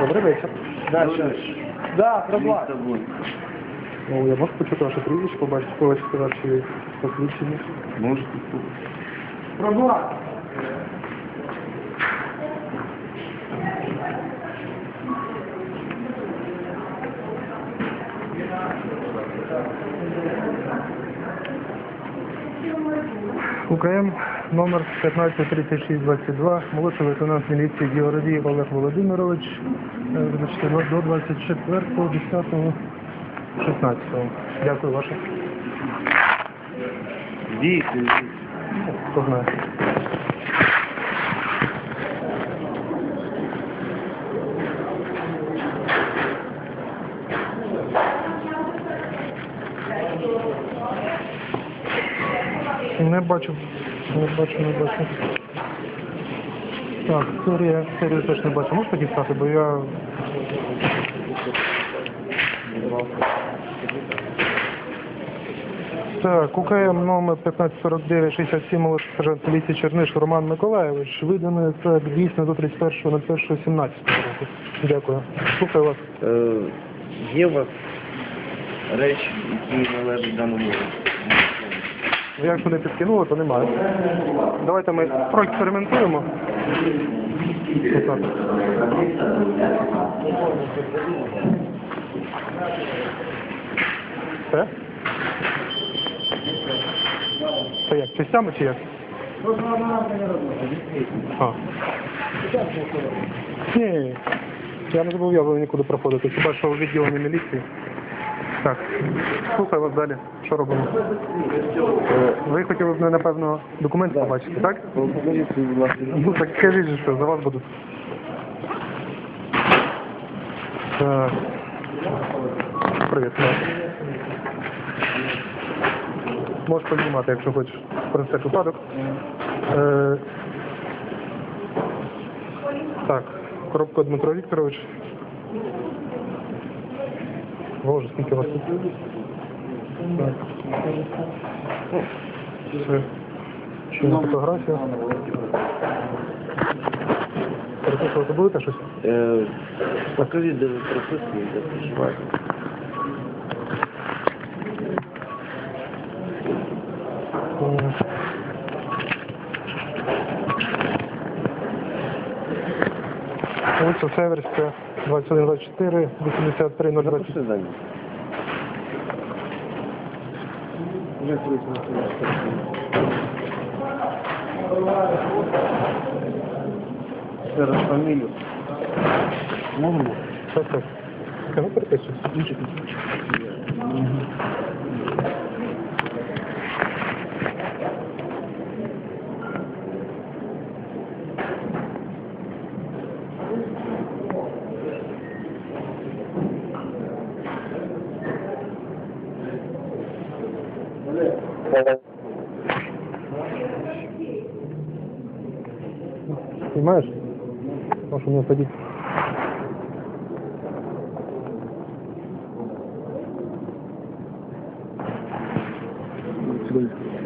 Добрий вечір. Да, Добрий ще. Да, Бунь. Ну, я можу почути ваше прізвище, побачити, побачити ваші посвідчення. Можете слухати. Проблема. Номер 153622, молодший лейтенант міліції Георгій Олег Володимирович, е, вибачте, до 24 10 16 Дякую, ваше. Дійсно, Хто знає. Не бачу, не бачу, не бачу. Так, серія, серію теж не бачу. Можете дістати, бо я... Так, УКМ номер 1549-67, молодший сержант поліції Черниш Роман Миколаєвич, виданий це дійсно до 31.01.17 року. Дякую. Слухаю вас. Е, є у вас речі, які належать даному Якщо не підкинули, то немає. Давайте ми проекспериментуємо. Все? Це як? Частями чи як? Ні. Я не зобов'язаний нікуди проходити. Хіба що у відділенні міліції. Так, слухаю вас далі. Що робимо? Е, Ви хотіли б, напевно, документи побачити, так? Покажіть, будь ласка. Ну так кажіть, же, що за вас будуть. Так. Привіт, Марк. Можеш познімати, якщо хочеш. Про всяк випадок. Е, так, коробко Дмитро Вікторович. Боже, скільки вас тут? Так. Все. Ще одна фотографія. Переписувати будете щось? Е, покажіть, де ви прописані, де проживаєте. Вулиця Северська, 2124, 83, 020. Запиши за ним. Ще раз фамілію. Можемо? Так, так. Чекай, ну переписуй. Понимаешь? Можешь у меня садить. Зал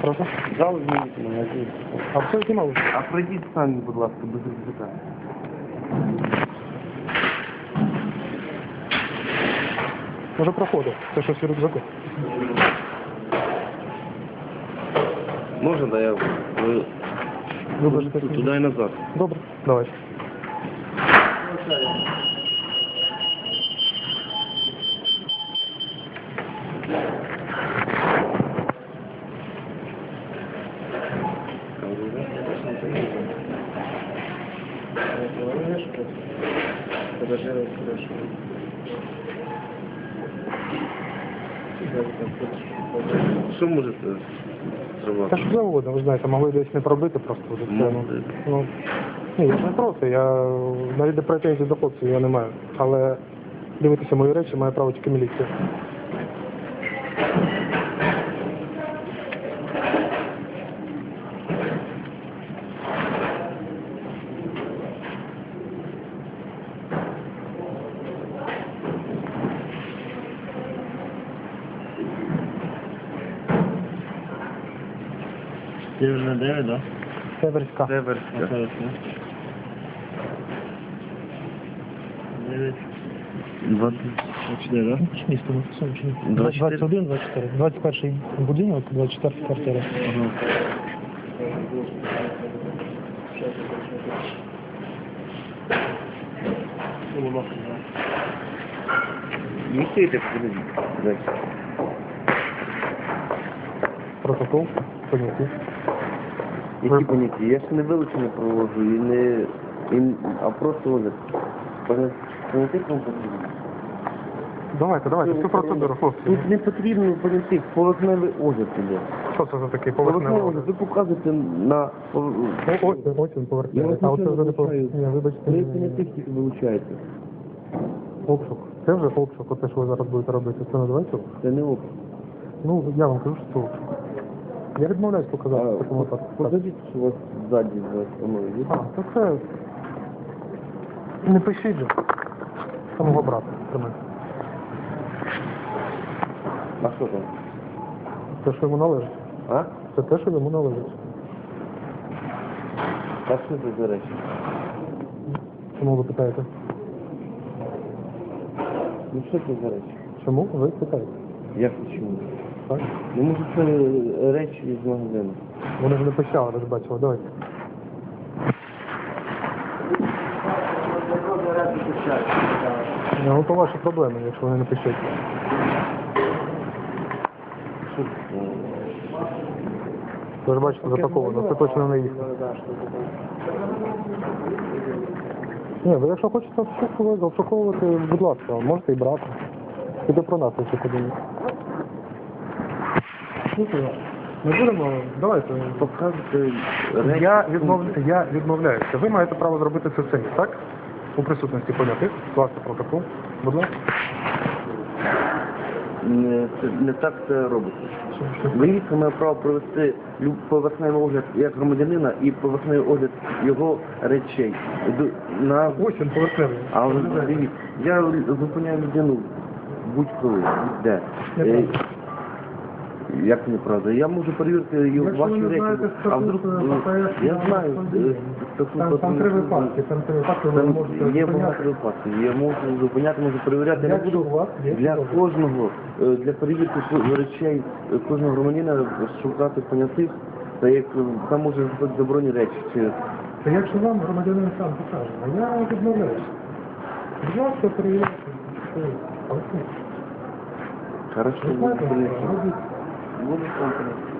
Прошу. Зал змінити магазин. А все знімали? А пройдіть самі, будь ласка, без запитань. Може проходив. Це щось у рюкзаку. Можна, да я ви Вибачте. туди і назад. Добре, давай. Що можете Та зробити? що завгодно, ви знаєте, могли десь не пробити просто вже це. Ну, ну, ні, я ж не проти, я навіть до претензій до хлопців я не маю. Але Дивитися мої речі має право тільки міліція. Северна 9, да? Северська. Северська. 9. 24, да? Місто написано чи ні? 24. 21, 24. 21 будинок, 24 квартира. Ага. Подивіться. Протокол. Поняття. Які поняття? Я ще не вилучення проводжу і не... І, а просто огляд. Поняття кому потрібно? Давайте, давайте, всю процедуру, хлопці. Тут не потрібно поняття, поверхневий огляд іде. Що це за такий Поверхневий поверхневий? огляд, ви показуєте на... пов- О, Ось, ось він Я поверхневий. вас А оце нічого вже не не поверхневий. вилучаю. Ні, вибачте. Три понятих тільки вилучаєте. Обшук. Це вже обшук, оте, що ви зараз будете робити. Це називається обшук? Це не опит. Ну, я вам кажу, що це обшук. Я відмовляюсь показати в такому випадку. Покажіть, що у вас ззаді за спиною. А, то це... Не пишіть же. Самого брата. Тримай. А що там? Те, що йому належить. А? Це те, що йому належить. А що це за речі? Чому ви питаєте? Ну що це за речі? Чому ви питаєте? Як і чому? Так? Ну може це речі з магазину. Вони ж не пищали, ви ж бачили. Давайте. Ну, то ваші проблеми, якщо вони не. Що це? Ви ж бачите, запаковано. Це точно не їхнє. Ні, ви якщо хочете обшуковувати, будь ласка, можете і брати. Тільки про нас лише подумайте. Слухайте, Ми будемо, давайте. Речі. Я, відмов... я відмовляюся. Ви маєте право зробити це самі, так? У присутності понятих, скласти протокол. Будь ласка. Не, це, не так це робиться. Міліція має право провести поверхневий огляд як громадянина і поверхневий огляд його речей. Ду- На... Ось він поверхневий. А дивіться, я зупиняю людину будь-коли, де. Неправда. Як неправда? Я можу перевірити і ваші ви не а статут, вдруг, е, ППС, я на знаю, е, статут Там, там три випадки, там три випадки, ви Там можете є зупиняти. багато випадків. Я можу зупиняти, можу перевіряти. Я не Якщо буду вас є для підозра. кожного, е, для перевірки ко- речей е, кожного громадянина шукати понятих, та як е, там може бути заборонені речі. Чи Та якщо вам громадянин сам покаже, а я відмовляюся. Будь ласка, перевіряйте. Що ви? Окей. хорошо, Ви знаєте, робіть. Буду компанії.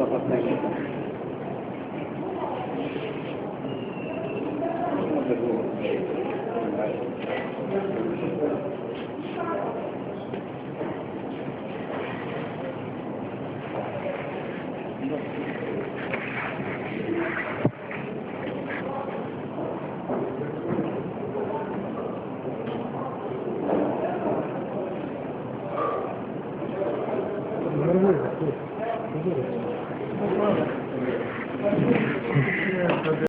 ব্যাপার থাকে Thank you.